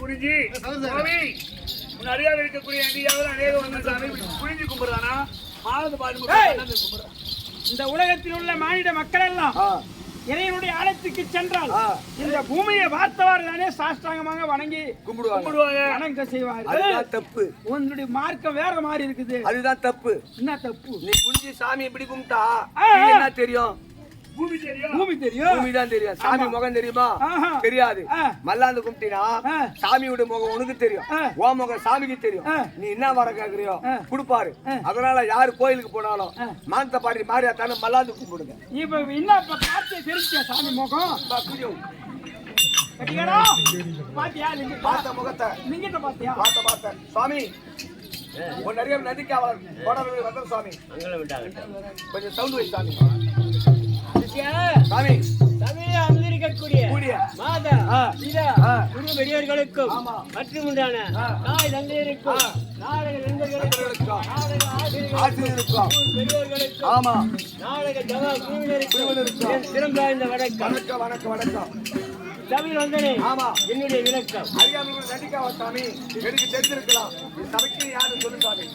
குறிஞ்சி நிறைய இருக்கக்கூடிய அநேகம் வந்து சாமி குறிஞ்சி கும்பிடுறானா? பாதி கும்பிடுறான். இந்த உலகத்தில் உள்ள மானிட மக்கள் எல்லாம் இறைவனுடைய ஆலயத்துக்கு சென்றால். இந்த பூமியை பார்த்தவாறு தானே சாஷ்டாங்கமாக வணங்கி கும்பிடுவாங்க. வணங்க அதுதான் தப்பு. உன்னுடைய மார்க்கம் வேற மாதிரி இருக்குது. அதுதான் தப்பு. என்ன தப்பு? நீ குனிஞ்சு சாமி இப்படி கும்பிட்டா என்ன தெரியும்? பூமி தெரியும் பூமி தெரியும். பூமி தான் தெரியும். சாமி முகம் தெரியுமா. தெரியாது. மல்லாந்து கும்பிட்டினா. சாமியோட முகம் உனக்கு தெரியும். ஓ முகம் சாமிக்கு தெரியும். நீ என்ன வர கேக்குறியோ. கொடுப்பாரு. அதனால யாரு கோயிலுக்கு போனாலும். மானத்தை பாடி மாறியா தானே மல்லாந்து கும்பிடுங்க. இப்ப என்ன இப்ப பார்த்து தெரிஞ்சியா சாமி முகம்? புரியும். பாத்தியா? நீங்க பார்த்த முகத்தை. நீங்கிட்ட பாத்தியா? பார்த்த பார்த்த. சுவாமி ஒரு நிறைய நதிக்கு அவர் சுவாமி. கொஞ்சம் சவுண்ட் வை சாமி சாமி. தமிழ் அமர்ந்திருக்கக்கூடிய கூடிய. மாதா. பிதா. குரு பெரியவர்களுக்கும். மற்றும் உண்டான. தாய் தந்தையருக்கும். நாடக நண்பர்களுக்கும் நாடக ஆசிரியர்களுக்கும் பெரியவர்களுக்கும் ஆமா. நாடக ஜமா குழுவினருக்கும் என் சிறந்தாய்ந்த வணக்கம். வணக்கம் வணக்கம் வணக்கம். தமிழ் வந்தனே ஆமா. என்னுடைய விளக்கம். அறியாமல் நடிக்காவ சாமி? எனக்கு தெரிஞ்சிருக்கலாம். சபைக்கு யாரு சொல்லு சாமி?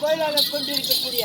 கோயிலாக கொண்டிருக்கக்கூடிய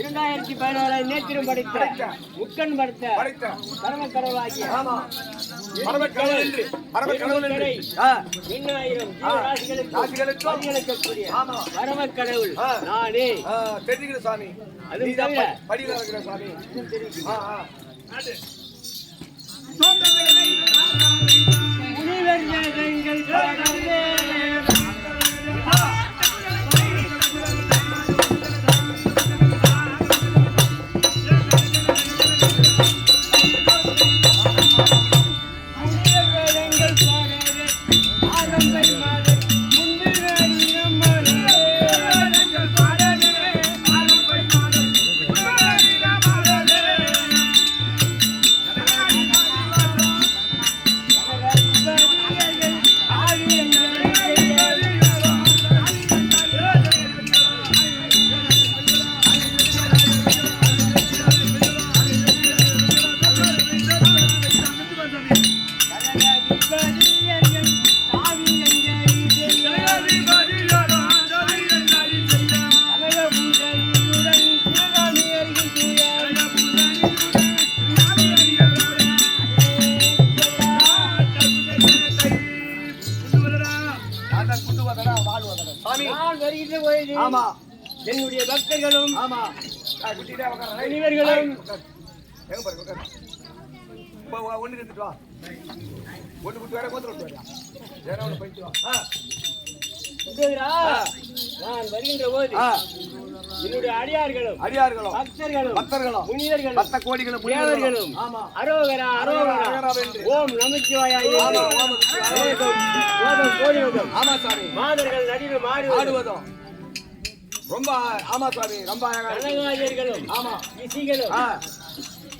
இரண்டாயிரத்தி பதினோராம் நேத்திரம் படைத்த. முக்கன் படைத்த படைத்த பரம கடவுளாகிய ஆமா பரம கடவுள் என்று பரம உட்காரு. எங்க பாரு, உட்காரு. போ, வா, விட்டு வேற விட்டு? வேற போயிட்டு ஆ. நான் வருகின்ற போது என்னுடைய அடியார்களும் அடியார்களும் பக்தர்களும் பக்தர்களும் முனிவர்களும் பக்த கோடிகளும் முனிவர்களும். அரோகரா அரோகரா. ஓம் நமச்சிவாயா. ஓம் கோடிவதம் ஆமா சாமி. மாதர்கள் நடிவு மாடுவதும் ஆடுவதும். ரொம்ப ஆமா சாமி ரொம்ப அழகா இருக்கு. கனகாஜர்களும் ஆமா. இசிகளும் ஆ,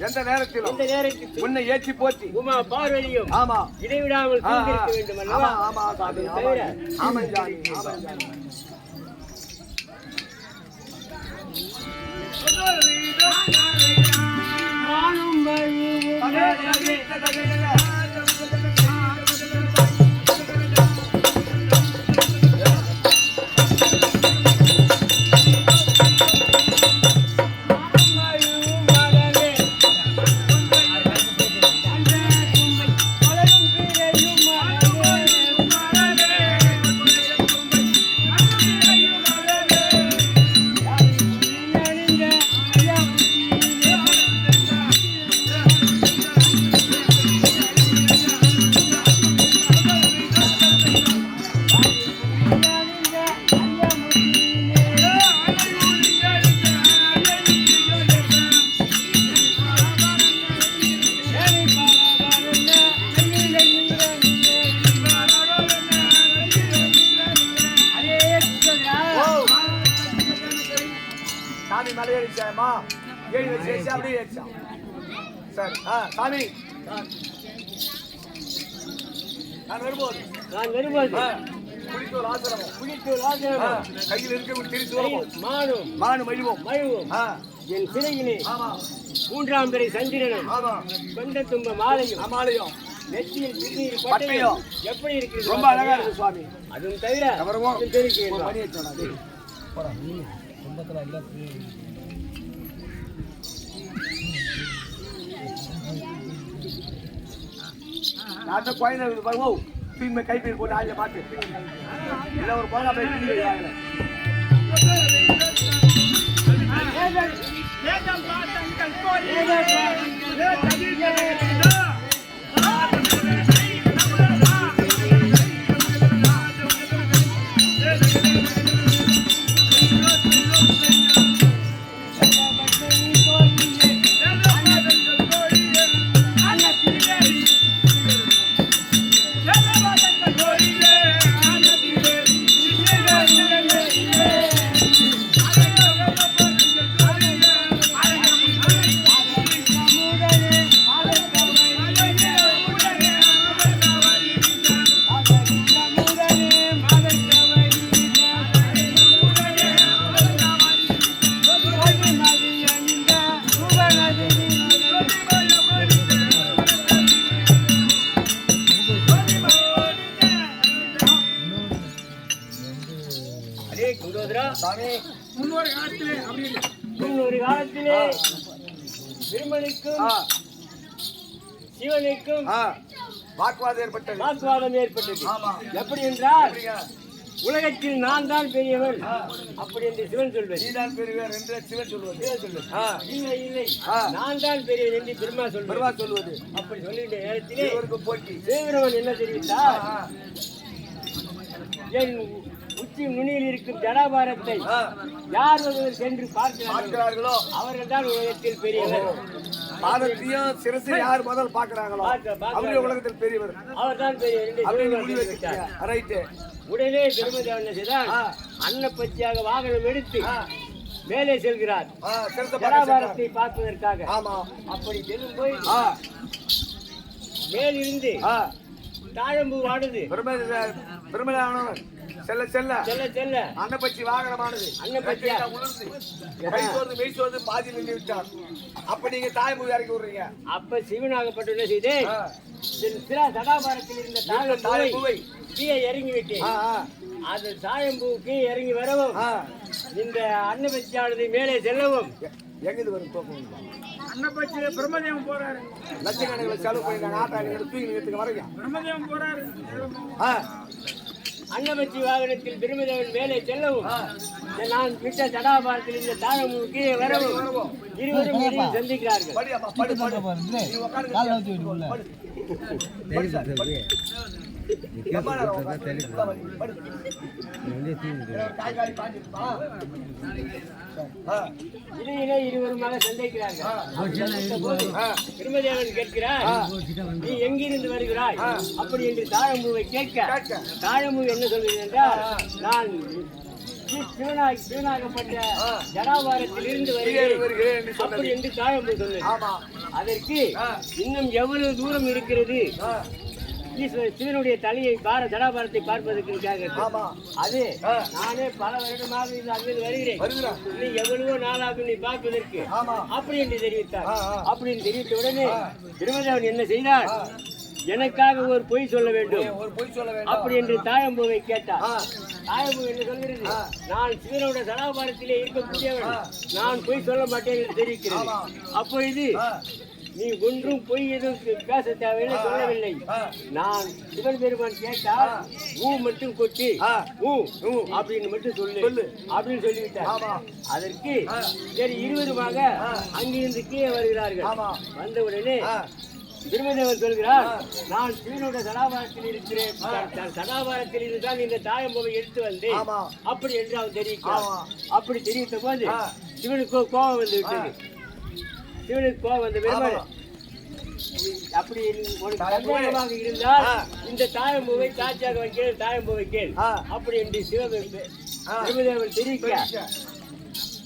எந்த நேரத்திலும் இந்த நேரத்தில் உன்னை ஏற்றி போற்றி. உமா பார்வதியும் ஆமா. இடைவிடாமல். தூங்கிருக்க வேண்டும் ஆமா அல்லவா ஆமா ஆமா தவிர ஆமா. சாமி ஆமா சாமி சாமி. நான் வரும்போது. நான் வரும்போது. ஆசிரமம் ஆசிரமம் கையில் இருக்கக்கூடிய மானும். மானு என் சிறையிலே மூன்றாம் பிறை சந்திரனும் கொண்ட தும்ப மாலையும் அமாலயம். நெற்றியில் பட்டயம். எப்படி இருக்கிறது? ரொம்ப அழகா. இருக்கு சுவாமி. அதுவும் தவிர தெரிவிக்கிறேன். ஒரு நான் குழந்தை பாருங்க. திரும்ப கைப்பேர் போட்டு ஆளிய பார்த்து. இல்லை ஒரு போனா பேசி திரும்பி முன்னொரு காலத்திலே. முன்னொரு காலத்திலே திருமணிக்கும் ஆ, சிவனுக்கும் ஆ, வாக்குவாதம் ஏற்பட்டது. வாக்குவாதம் ஏற்பட்டது. எப்படி என்றால்? உலகத்தில் நான் தான் பெரியவன் அப்படி என்று சிவன் சொல்வது. நீதான் பெரியவர் என்று சிவன் சொல்வது. ஆ, இல்லை இல்லை. ஆ. நான் தான் பெரியவன் என்று பிரம்மா சொல்வது. பெருமா சொல்வது. அப்படி சொல்லுகின்ற நேரத்திலே போட்டி. சிவபெருமன் என்ன தெரிவித்தார்? ஆ, என் உச்சி நுனியில் இருக்கும் ஜடாபாரத்தை. யார் ஒருவர் சென்று பார்க்கிறார்கள் அவர்கள் தான் உலகத்தில் பெரியவர். பாதத்தையும் சிரசை யார் முதல் பாக்குறாங்களோ அவருடைய உலகத்தில் பெரியவர். அவர் தான் பெரியவர் அப்படின்னு முடிவு ரைட்டு உடனே என்ன செய்தார். அன்னப்பச்சியாக வாகனம் எடுத்து. மேலே செல்கிறார். ஜடாபாரத்தை பார்ப்பதற்காக. அப்படி செல்லும் போய் மேலிருந்து தாழம்பூ வாடுது. பெருமை பெருமையானவர் செல்ல செல்ல. செல்ல செல்ல. அன்னப்பச்சி வாகனமானது. அன்னப்பச்சியா? கட்டில உளுர்ந்து கை சோர்ந்து மெய் சோர்ந்து பாதி நின்று விட்டார். அப்ப நீங்க தாய்மொழி இறக்கி விடுறீங்க. அப்ப சிவனாகப்பட்ட என்ன செய்து? ஆ, சிரா சடாபாரத்தில் இருந்த தாழம்பூவை. தாழம்பூவை கீழே இறங்கி விட்டேன் அது கீழே இறங்கி வரவும் ஆ. இந்த அன்னபட்சியானது மேலே செல்லவும். எ- எங்கிருந்து வரும் தோக்கம் அன்னப்பச்சியில பிரம்மதேவன் போறாரு. லட்சக்கணக்கில் செலவு பண்ணி ஆட்டாளி தூக்கி நிறுத்துக்கு வரீங்க. பிரம்மதேவன் போறாரு. ஆ, அன்னபட்சி வாகனத்தில் பிரம்மதேவன் மேலே செல்லவும். நான் விட்ட சடாபாரத்தில் இந்த தாழம்பூ கீழே வரவும். இருவரும் சந்திக்கிறார்கள். படி அம்மா, படு, படு. நீ இடையிலே இருவருமாக சந்திக்கிறார்கள் போது ஆ, பிரம்மதேவன் கேட்கிறார் நீ எங்கிருந்து வருகிறாய் அப்படி என்று தாழம்பூவை கேட்க தாழம்பூ என்ன சொல்கிறது என்றால் நான் சி- சிவனாக சிவனாகப்பட்ட ஆ. ஜடாபாரத்தில் இருந்து வருகிறேன் அப்படி என்று தாழம்பூ சொன்னது அதற்கு இன்னும் எவ்வளவு தூரம் இருக்கிறது ஈஸ்வர- சிவனுடைய தலையை பார ஜடாபாரத்தை பார்ப்பதற்காக அது. நானே பல வருடமாக அங்கிருந்து வருகிறேன். இன்னும் எவ்வளவோ நாளாகும் நீ பார்ப்பதற்கு. அப்படி என்று தெரிவித்தார். அப்படின்னு தெரிவித்த உடனே. திருமதேவன் என்ன செய்தார். எனக்காக ஒரு பொய் சொல்ல வேண்டும். ஒரு பொய் சொல்ல வேண்டும். அப்படி என்று தாயம்பூவை கேட்டார். தாயம்பூ என்ன சொல்கிறது. நான் சிவனோட சடாபாரத்திலே இருக்கக்கூடியவன். நான் பொய் சொல்ல மாட்டேன் என்று தெரிவிக்கிறது. ஆமா. அப்பொழுது நீ ஒன்றும் பொய் எதுவும் பேச தேவையில்லை சொல்லவில்லை. நான் சிவன் பெருமான் கேட்டால் ஊ மட்டும் கொட்டி. ஊ அப்படின்னு மட்டும் சொல்லு. அப்படின்னு சொல்லிவிட்டார் அதற்கு. சரி இருவருமாக. அங்கிருந்து கீழே வருகிறார்கள் வந்த உடனே ஆ, திருமதேவன் சொல்கிறார். நான் சிவனோட சடாபாரத்தில் இருக்கிறேன் சடாபாரத்தில் இருந்தால் இந்த தாயம்பவை எடுத்து வந்தேன். அப்படி என்று அவன் தெரிவிக்கிறான். அப்படி தெரிவித்த போது. சிவனுக்கு கோபம் வந்து விட்டது சிவனுக்கு கோபம் வந்த பெருமாள். அப்படி உனக்கு இருந்தால். இந்த தாயம்பூவை சாட்சியாக வைக்கிறேன் தாயம்பூவை கேள். அப்படி என்று ஆ. திருமதேவன் தெரிவிக்க.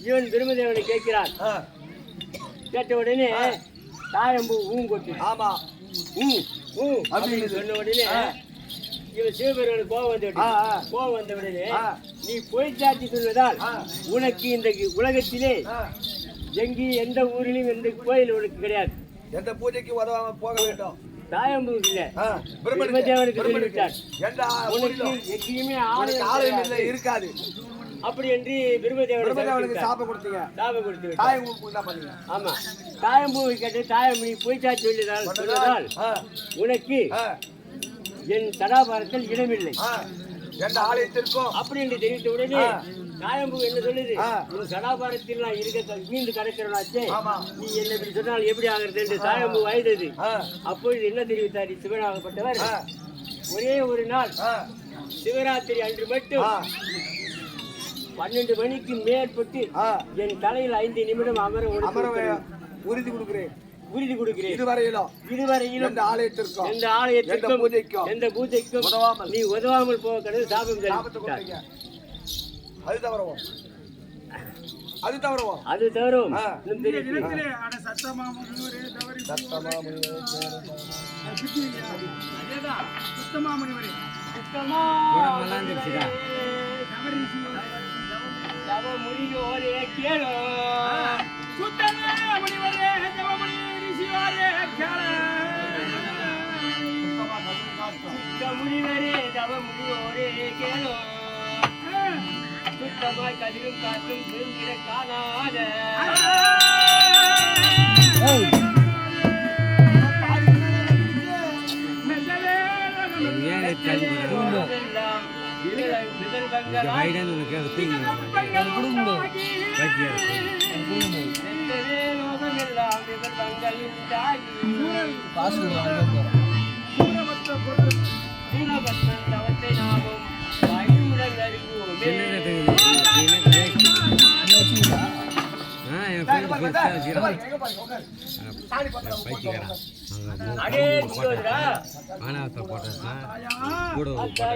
இவன் திருமதேவனை கேட்கிறான் கேட்ட உடனே தாயம்பூ ஊம் கொட்டு ஆமா ஊ ஊ அப்படின்னு சொன்ன உடனே இவன் சிவபெருமானுக்கு கோபம் வந்து. கோபம் வந்த உடனே. நீ பொய் சாட்சி சொல்வதால். உனக்கு இந்த உலகத்திலே ஆ. எங்கேயும் எந்த ஊரிலும் எந்த கோயில் உனக்கு கிடையாது. எந்த பூஜைக்கு உதவாம போக வேண்டும்? தாயம்பூ. இருக்காது. அப்படி என்று பிரம்மதேவனுக்கு சாபம் கொடுத்தீங்க. சாபம் கொடுத்து விட்டார். தாய் உங்களுக்கு என்ன பண்ணீங்க. ஆமா. தாயம்பூவை கேட்டு தாயம்பூ நீ பொய் சாட்சி சொல்லுதால் சொல்வதால் ஆ, உனக்கு என் சடாபாரத்தில் இடமில்லை. எந்த ஆலயத்திற்கும் அப்படி என்று தெரிவித்த உடனே ஆ. தாயம்பூ என்ன சொல்லுது? சடாபாரத்தில் நான் இருக்க மீண்டு கடக்கிறவனாச்சே ஆமா. நீ என்ன இப்படி சொன்னால் எப்படி ஆகிறது என்று வயதது ஆ, அப்பொழுது என்ன தெரிவித்தார்? சிவனாகப்பட்டவர். ஒரே ஒரு நாள் சிவராத்திரி அன்று மட்டும் பன்னெண்டு மணிக்கு மேற்பட்டு. என் தலையில் ஐந்து நிமிடம் அமர அமர உறுதி கொடுக்கிறேன். உறுதி கொடுக்கிறேன். இதுவரையிலும் இதுவரையிலும் எந்த ஆலயத்திற்கும் எந்த ஆலயத்திற்கும் பூஜைக்கும் எந்த பூஜைக்கும் நீ உதவாமல் போக கடவுள் சாபம் சாபத்தை தெரிவித்தார். கொடுத்தீங்க அது தவறவும் அது தவறவும் அது தவறும் ஆ. இன்னும் இந்த தெரிவித்து தினத்திலே அட சத்தமா முனிவரே தவறி சத்தமா சுத்தமாய் கதிரும் காற்றும் விரும்பிட காணாத ஆனாவத்தை போட்டதான் கூட போட்டு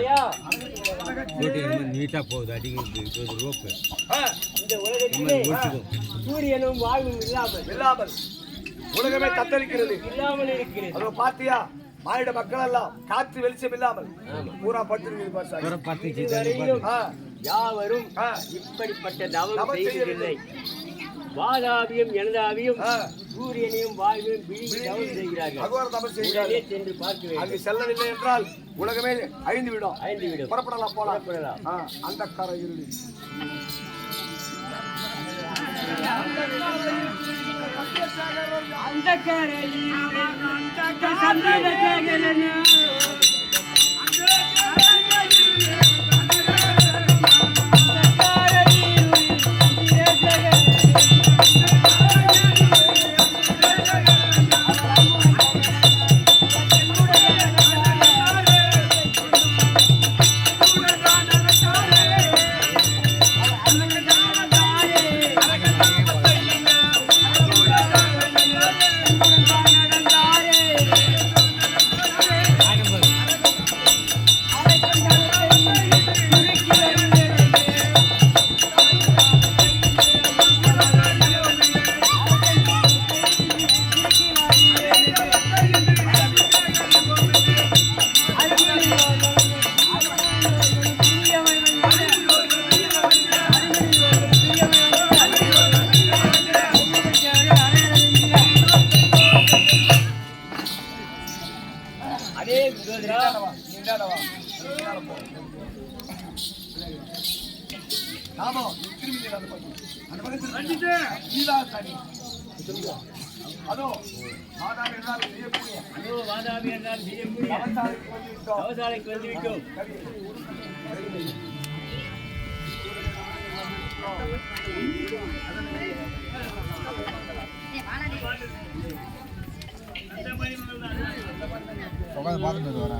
நீட்டாக போகுது அடிக்கிறது இது ஒரு ரோப்பு சூரியனும் வாழ்வும் இல்லாமல் இல்லாமல். உலகமே தத்தளிக்கிறது. இல்லாமல் இருக்கிறது. அதோ பாத்தியா? மானிட மக்கள் எல்லாம் காற்று வெளிச்சம் இல்லாமல் பூரா ஆ, யாவரும் இப்படிப்பட்ட தவம் செய்வதில்லை வாதாபியும் எனதாபியும் ஆ. சூரியனையும் வாயுவையும் விழுங்கி தவம் செய்கிறார்கள். சென்று பார்க்க வேண்டும். அங்கு செல்லவில்லை என்றால் உலகமே அழிந்து விடும். ஐந்து விடும் புறப்படலாம் போலாம். புறப்படலாம். அந்த கரை இருளி அந்த கரையில்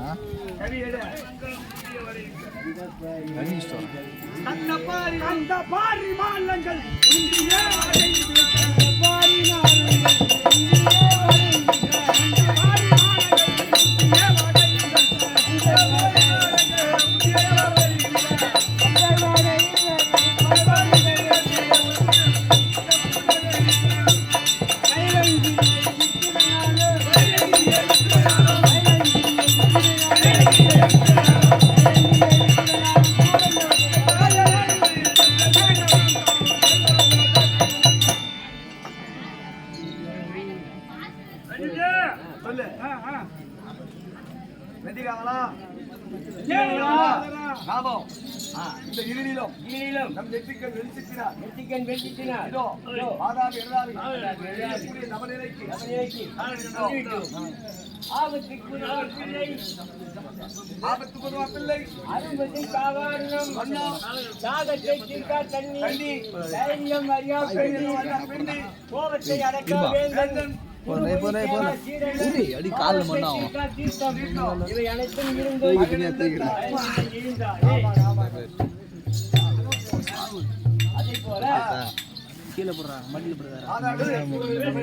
பார்த்துட்டு பாரி அந்த பாரி மாநிலங்கள் இந்தியே பாரி மாலங்கள் அரும்பதி காவாரணம் தாகத்தை தீர்க்கா தண்ணி தைரியம் அறியா பெண்ணி கோபத்தை அடக்க வேண்டும் அடி கால்ல இவை அனைத்தும் இருந்து அதே போல கீழே போடுறாங்க மடியில் போடுறாங்க.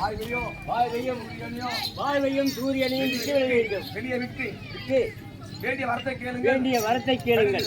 வாழ்வையும் வாழ்வையும் சூரியனையும் விட்டு விட வேண்டும் வெளியே விட்டு விட்டு வேண்டிய வார்த்தை கேளுங்க வேண்டிய வரத்தை கேளுங்கள்.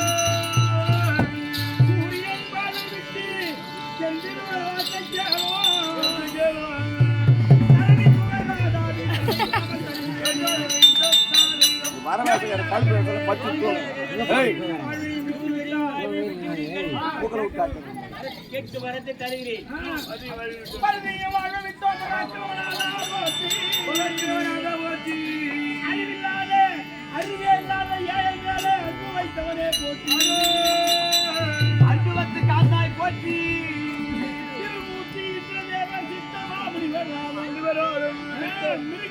கேட்டு வரத்தை தருகிறேன் அறிவில்லாத அறிவே இல்லாத ஏழை மேலே அன்பு வைத்தவனே போற்றி அன்புவத்து காத்தாய் போற்றி திருமூர்த்தி இந்திரதேவர் சித்தமாமுனிவர் ராமனிவரோடும் மிருகங்கள் பகவச்சை நெறியான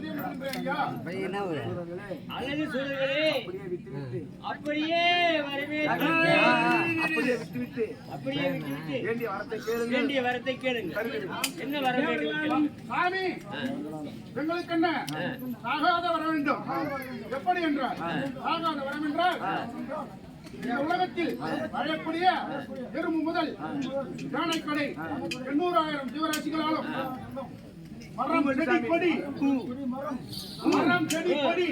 சூழல்களே. அப்படியே வரவேற்று அப்படியே அப்படியே விட்டுவிட்டு. வேண்டிய வரத்தை கேளுங்க வேண்டிய வரத்தை கேளுங்க என்ன வர வேண்டும் சாமி எங்களுக்கு என்ன சாகாத வர வேண்டும். எப்படி என்றால் சாகாத வரம் என்றால் இந்த உலகத்தில் வாழக்கூடிய எறும்பு முதல் யானைக்கடை எண்ணூறாயிரம் ஜீவராசிகளாலும் மரம் செடி கொடி மரம். செடி கொடி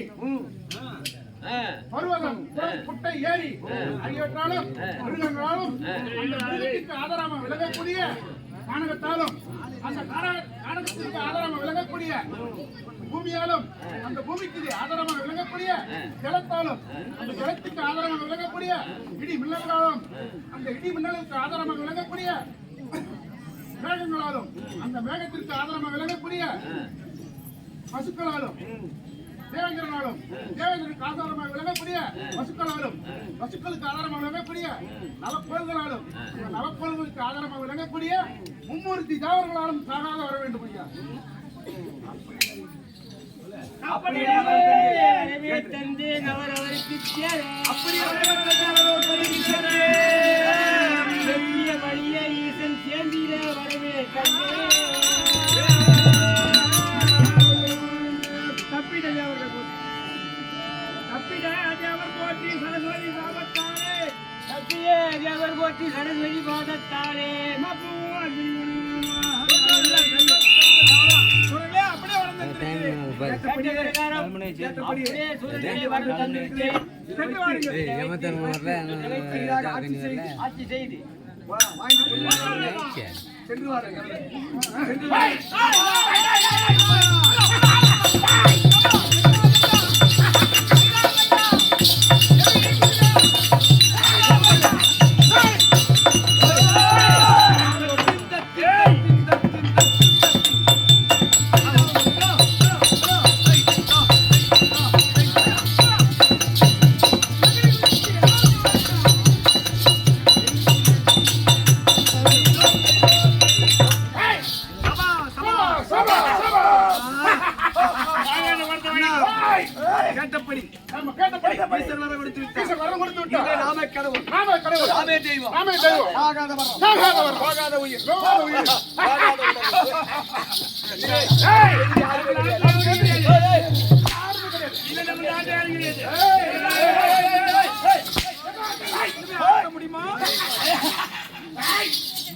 பருவதம். குட்டை ஏரி ஆகியவற்றாலும் மிருகங்களாலும் ஆதாரமாக விளங்கக்கூடிய கானகத்தாலும் அந்த கானகத்திற்கு ஆதாரமாக விளங்கக்கூடிய பூமியாலும் அந்த பூமிக்கு ஆதாரமாக விளங்கக்கூடிய ஜலத்தாலும் அந்த ஜலத்துக்கு ஆதாரமாக விளங்கக்கூடிய இடி மின்னல்களாலும் அந்த இடி மின்னலுக்கு ஆதாரமாக விளங்கக்கூடிய மேகங்களாலும் அந்த மேகத்திற்கு ஆதாரமாக விளங்கக்கூடிய பசுக்களாலும் தேவேந்திரனாலும் தேவேந்திரனுக்கு ஆதாரமாக விளங்கக்கூடிய பசுக்களாலும் பசுக்களுக்கு ஆதாரமாக விளங்கக்கூடிய நவக்கோள்களாலும் அந்த நவக்கோள்களுக்கு ஆதாரமாக விளங்கக்கூடிய மும்மூர்த்தி தாவரங்களாலும் சாகாத வர வேண்டும் ஐயா. அப்படியே வரவேற்றந்து நவரவருக்கு சேர வெற்றிய வழிய சரஸ்வதி பாதத்தாலே குரலே ஆட்சி செய்து சென்று வாருங்கள் நாமே தெய்வம் நாமே. ஆகாத உயிர் உயிர்.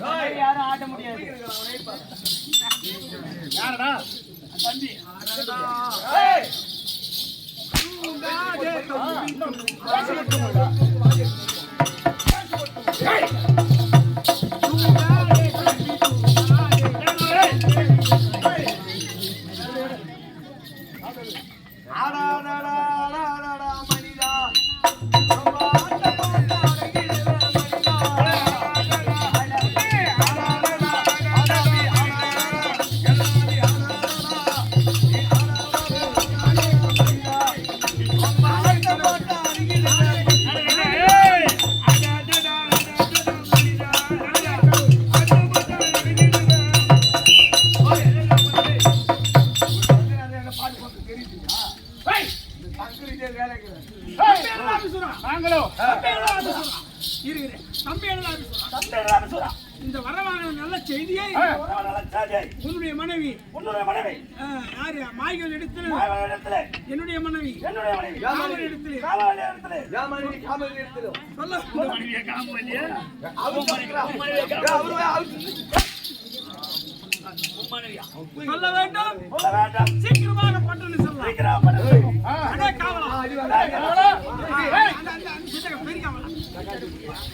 ஆகாத! யாரும் முடியாது யாரடா? ஏய்! ஆடாடா, ஆடாடா, மனிதா.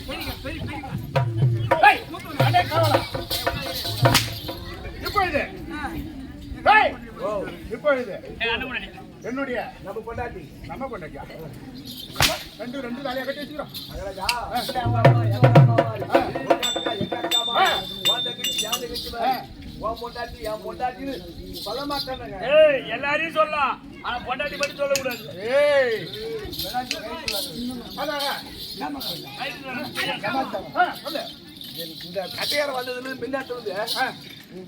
பெரிய பெரிய ஏய்! அடே காவலா. இப்பொழுது இப்பொழுது என்னுடைய நம்ம கொண்டாட்டி நம்ம கொண்டாட்டியா ரெண்டு ரெண்டு தலையை கட்டி வச்சுக்கிறோம் பொண்டாட்டி என் பொண்டாட்டின்னு சொல்ல மாட்டேனுங்க ஏய் எல்லாரையும் சொல்லலாம் ஆனா பொண்டாட்டி பத்தி சொல்லக்கூடாது. ஏய். இந்த கட்டையார வந்ததுன்னு மின்னாட்டு வந்து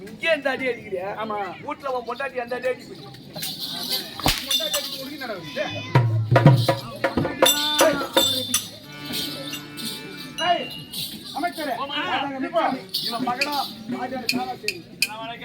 இங்கே இந்த அடி அடிக்கிறியா? ஆமா. வீட்டுல உன் பொண்டாட்டி அந்த அடி அடிப்பீங்க பொண்டாட்டி அடிக்க முடியும் நடக்குது அமைச்சரே இவன் மகனா? ராஜா காவா செய்தி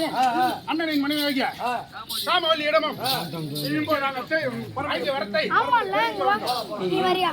இடமும் அண்ணனின் மனைவியாகிய சாமவல்லி இடமும் வரத்தை வரியா?